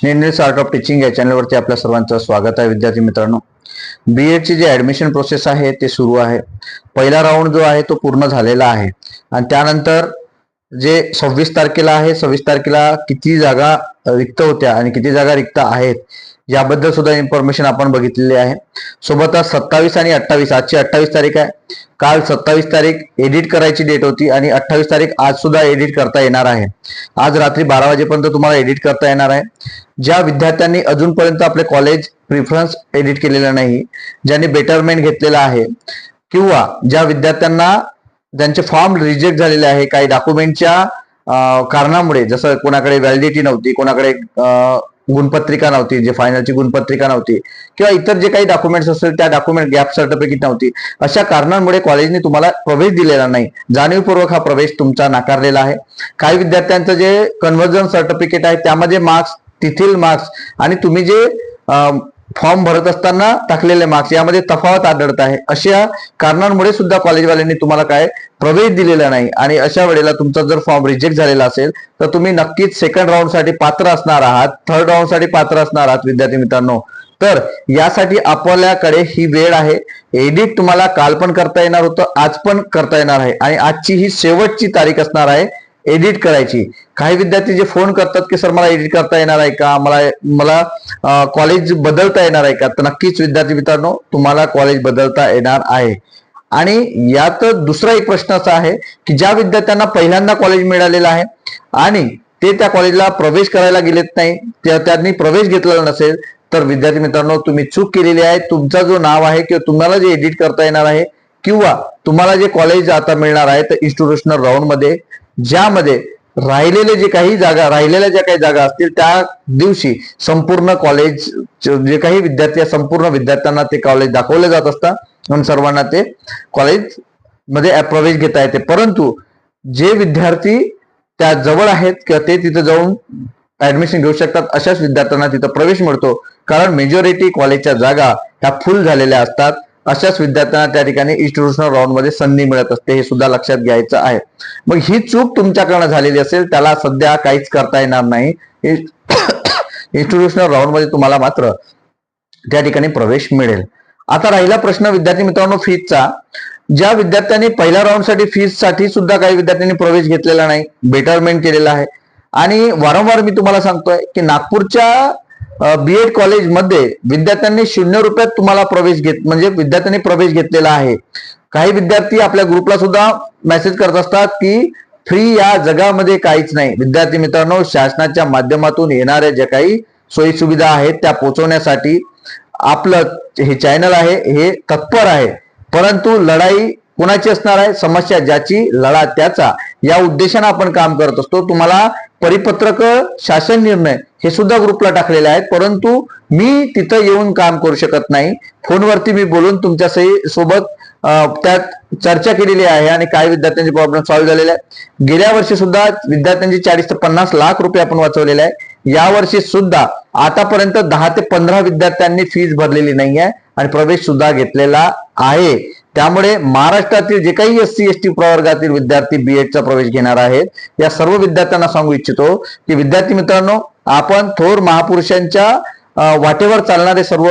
Snehal art of teaching या चॅनलवरती आपल्या सर्वांचं स्वागत आहे. विद्यार्थी मित्रांनो बी एडची जी ॲडमिशन प्रोसेस आहे ते सुरू आहे. पहिला राऊंड जो आहे तो पूर्ण झालेला आहे. आणि त्यानंतर जे सव्वीस तारखेला आहे सव्वीस तारखेला किती जागा रिक्त होत्या आणि किती जागा रिक्त आहेत याबद्दल सुद्धा इन्फॉर्मेशन आपण बघितलेली आहे. सोबतच सत्तावीस आणि अठ्ठावीस आजची अठ्ठावीस तारीख आहे. काल सत्तावीस तारीख एडिट करायची डेट होती आणि अठ्ठावीस तारीख आज सुद्धा एडिट करता येणार आहे. आज रात्री बारा वाजेपर्यंत तुम्हाला एडिट करता येणार आहे. ज्या विद्यार्थ्यांनी अजूनपर्यंत आपले कॉलेज प्रिफरन्स एडिट केलेलं नाही ज्यांनी बेटरमेंट घेतलेला आहे किंवा ज्या विद्यार्थ्यांना ज्यांचे फॉर्म रिजेक्ट झालेले आहे काही डॉक्युमेंटच्या कारणामुळे जसं कोणाकडे व्हॅलिडिटी नव्हती कोणाकडे गुणपत्रिका नव्हती जे फायनलची गुणपत्रिका नव्हती. किंवा इतर जे काही डॉक्युमेंट्स असतील त्या डॉक्युमेंट गॅप सर्टिफिकेट नव्हती. अशा कारणांमुळे कॉलेजने तुम्हाला प्रवेश दिलेला नाही. जाणीवपूर्वक हा प्रवेश तुमचा नाकारलेला आहे. काही विद्यार्थ्यांचं जे कन्व्हर्जन सर्टिफिकेट आहे त्यामध्ये मार्क्स तिथील मार्क्स आणि तुम्ही जे फॉर्म भरत असताना टाकलेले मार्क्स यामध्ये तफावत आढळत आहे. अशा कारणांमुळे सुद्धा कॉलेजवाल्यांनी तुम्हाला काय प्रवेश दिलेला नाही आणि अशा वेळेला तुमचा जर फॉर्म रिजेक्ट झालेला असेल तर तुम्ही नक्कीच सेकंड राऊंडसाठी पात्र असणार आहात थर्ड राऊंडसाठी पात्र असणार आहात विद्यार्थी मित्रांनो. तर यासाठी आपल्याकडे ही वेळ आहे. एडिट तुम्हाला काल पण करता येणार होतं आज पण करता येणार आहे. आणि आजची ही शेवटची तारीख असणार आहे एडिट करायची. काही विद्यार्थी जे फोन करतात की सर मला एडिट करता येणार आहे का? मला मला कॉलेज बदलता येणार आहे का? तर नक्कीच विद्यार्थी मित्रांनो तुम्हाला कॉलेज बदलता येणार आहे. आणि यात दुसरा एक प्रश्न असा आहे की ज्या विद्यार्थ्यांना पहिल्यांदा कॉलेज मिळालेलं आहे आणि ते त्या कॉलेजला प्रवेश करायला गेलेत नाही त्या त्यांनी प्रवेश घेतलेला नसेल तर विद्यार्थी मित्रांनो तुम्ही चूक केलेली आहे. तुमचा जो नाव आहे किंवा तुम्हाला जे एडिट करता येणार आहे किंवा तुम्हाला जे कॉलेज आता मिळणार आहे तर इन्स्टिट्यूशनल राऊंडमध्ये ज्यामध्ये राहिलेले जे काही जागा राहिलेल्या ज्या काही जागा असतील त्या दिवशी संपूर्ण कॉलेज जे काही विद्यार्थी संपूर्ण विद्यार्थ्यांना ते कॉलेज दाखवले जात असतात. म्हणून सर्वांना ते कॉलेजमध्ये प्रवेश घेता येते. परंतु जे विद्यार्थी त्या जवळ आहेत किंवा ते तिथे जाऊन ऍडमिशन घेऊ शकतात अशाच विद्यार्थ्यांना तिथं प्रवेश मिळतो. कारण मेजॉरिटी कॉलेजच्या जागा ह्या फुल झालेल्या असतात. अशाच विद्यार्थ्यांना त्या ठिकाणी इन्स्टिट्यूशनल राऊंडमध्ये संधी मिळत असते हे सुद्धा लक्षात घ्यायचं आहे. मग ही चूक तुमच्याकडनं झालेली असेल त्याला सध्या काहीच करता येणार नाही. इन्स्टिट्यूशनल राऊंडमध्ये तुम्हाला मात्र त्या ठिकाणी प्रवेश मिळेल. आता राहिला प्रश्न विद्यार्थी मित्रांनो फीजचा ज्या विद्यार्थ्यांनी पहिल्या राऊंडसाठी फीजसाठी सुद्धा काही विद्यार्थ्यांनी प्रवेश घेतलेला नाही बेटरमेंट केलेला आहे. आणि वारंवार मी तुम्हाला सांगतोय की नागपूरच्या बी एड कॉलेजमध्ये विद्यार्थ्यांनी शून्य रुपयात तुम्हाला प्रवेश घेत म्हणजे विद्यार्थ्यांनी प्रवेश घेतलेला आहे. काही विद्यार्थी आपल्या ग्रुपला सुद्धा मेसेज करत असतात की फ्री या जगामध्ये काहीच नाही. विद्यार्थी मित्रांनो शासनाच्या माध्यमातून येणाऱ्या ज्या काही सोयी सुविधा आहेत त्या पोहोचवण्यासाठी आपलं हे चॅनल आहे हे तत्पर आहे. परंतु लढाई कोणाची असणार आहे? समस्या ज्याची लढा त्याचा. या उद्देशाने आपण काम करत असतो. तुम्हाला परिपत्रक शासन निर्णय हे सुद्धा ग्रुपला टाकलेले आहेत. परंतु मी तिथं येऊन काम करू शकत नाही. फोनवरती मी बोलून तुमच्या सही सोबत त्यात चर्चा केलेली आहे आणि काही विद्यार्थ्यांचे प्रॉब्लेम सॉल्व्ह झालेले आहेत. गेल्या वर्षी सुद्धा विद्यार्थ्यांचे चाळीस ते पन्नास लाख रुपये आपण वाचवलेले आहे. यावर्षी सुद्धा आतापर्यंत दहा ते पंधरा विद्यार्थ्यांनी फीज भरलेली नाही आहे आणि प्रवेश सुद्धा घेतलेला आहे. त्यामुळे महाराष्ट्रातील जे काही एस सी एस टी प्रवर्गातील विद्यार्थी बीएडचा प्रवेश घेणार आहेत या सर्व विद्यार्थ्यांना सांगू इच्छितो की विद्यार्थी मित्रांनो आपण थोर महापुरुषांच्या वाटेवर चालणारे सर्व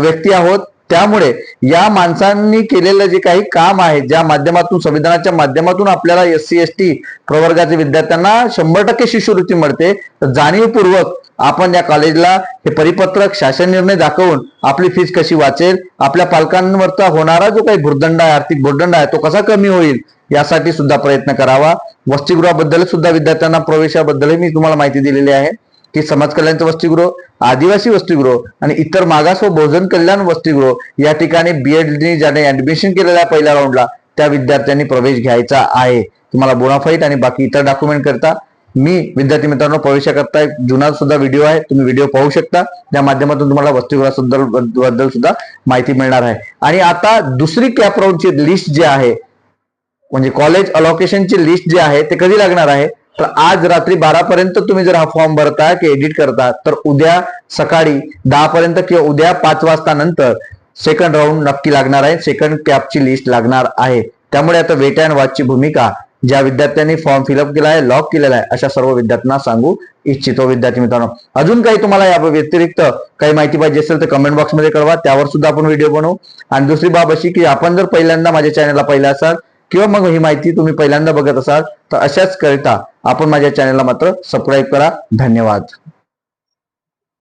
व्यक्ती आहोत. त्यामुळे या माणसांनी केलेलं जे काही काम आहे ज्या माध्यमातून संविधानाच्या माध्यमातून आपल्याला एस सी एस टी प्रवर्गातील विद्यार्थ्यांना शंभर टक्के शिष्यवृत्ती मिळते जाणीवपूर्वक आपण या कॉलेजला हे परिपत्रक शासन निर्णय दाखवून आपली फीस कशी वाचेल आपल्या पालकांवरचा होणारा जो काही भूर्दंड आहे आर्थिक भूर्दंड आहे तो कसा कमी होईल यासाठी सुद्धा प्रयत्न करावा. वसतिगृहाबद्दल सुद्धा विद्यार्थ्यांना प्रवेशाबद्दलही मी तुम्हाला माहिती दिलेली आहे की समाज कल्याणचं वसतिगृह आदिवासी वसतिगृह आणि इतर मागास व बहुजन कल्याण वसतिगृह या ठिकाणी बीएडनी ज्याने ऍडमिशन केलेलं आहे पहिल्या राऊंडला त्या विद्यार्थ्यांनी प्रवेश घ्यायचा आहे. तुम्हाला बोनाफाईट आणि बाकी इतर डॉक्युमेंट करता मी विद्यार्थी मित्रांनो प्रवेशाकरता एक जुना सुद्धा व्हिडिओ आहे. तुम्ही व्हिडिओ पाहू शकता. त्या माध्यमातून तुम्हाला वसतिगृहाबद्दल बद्दल सुद्धा माहिती मिळणार आहे. आणि आता दुसरी कॅप राऊंडची लिस्ट जी आहे म्हणजे कॉलेज अलोकेशनची लिस्ट जी आहे ते कधी लागणार आहे? तर आज रात्री बारा पर्यंत तुम्ही जर हा फॉर्म भरता की एडिट करता तर उद्या सकाळी दहा पर्यंत किंवा उद्या पाच वाजता नंतर सेकंड राऊंड नक्की लागणार आहे. सेकंड कॅपची लिस्ट लागणार आहे. त्यामुळे आता वेट अँड वॉचची भूमिका ज्या विद्यार्थ्यांनी फॉर्म फिलअप केला आहे लॉक केलेला आहे अशा सर्व विद्यार्थ्यांना सांगू इच्छितो विद्यार्थी मित्रांनो. अजून काही तुम्हाला या व्यतिरिक्त काही माहिती पाहिजे असेल तर कमेंट बॉक्समध्ये कळवा त्यावर सुद्धा आपण व्हिडिओ बनवू. आणि दुसरी बाब अशी की आपण जर पहिल्यांदा माझ्या चॅनलला पहिला असाल किंवा मग ही माहिती तुम्ही पहिल्यांदा बघत असाल तर अशाच करिता आपण माझ्या चॅनलला मात्र सबस्क्राईब करा. धन्यवाद.